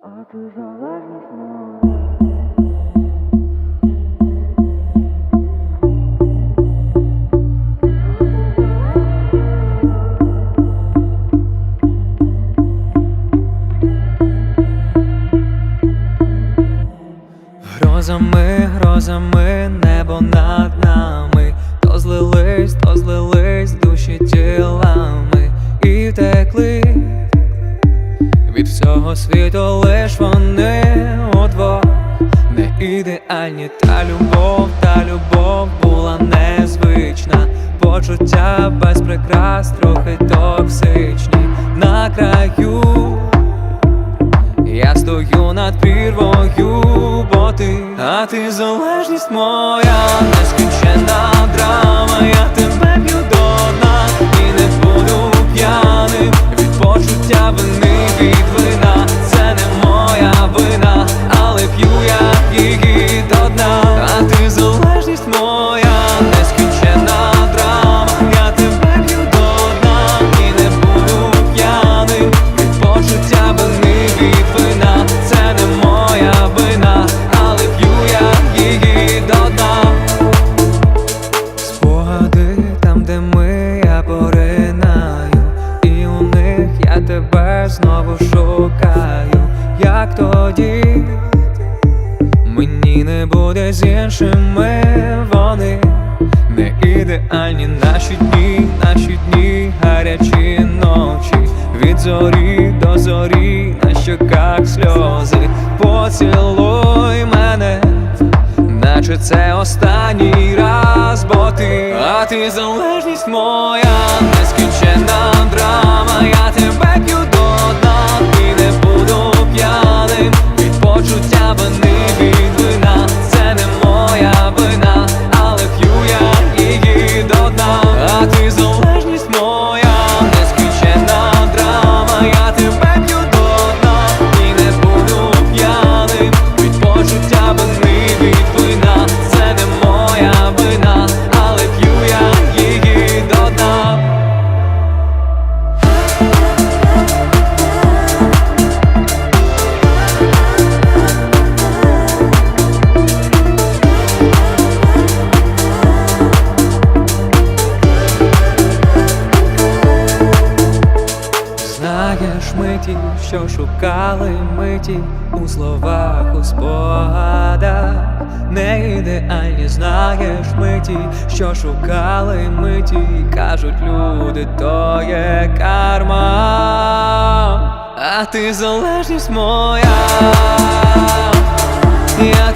А ти залежність. Грозами, грозами, небо над нами, то злились, то злились душі тілами і втекли всього світу лиш вони удвох не ідеальні, та любов, та любов була незвична. Почуття без прикрас, трохи токсичні на краю. Я стою над прірвою, бо ти, а ти залежність моя, нескінченна драма, я тебе Спогади там, де ми я поринаю, і у них я тебе знову шукаю, як тоді? Мені не буде з іншими вони. Не ідеальні наші дні, наші дні, гарячі ночі, від зорі до зорі, на щоках сльози, поцілуй мене наче це останній раз, бо ти, а ти залежність моя, нескінченна драма, миті, що шукали миті у словах, у спогадах. Не ідеальні, знаєш миті, що шукали миті, кажуть люди, то є карма, а ти залежність моя, я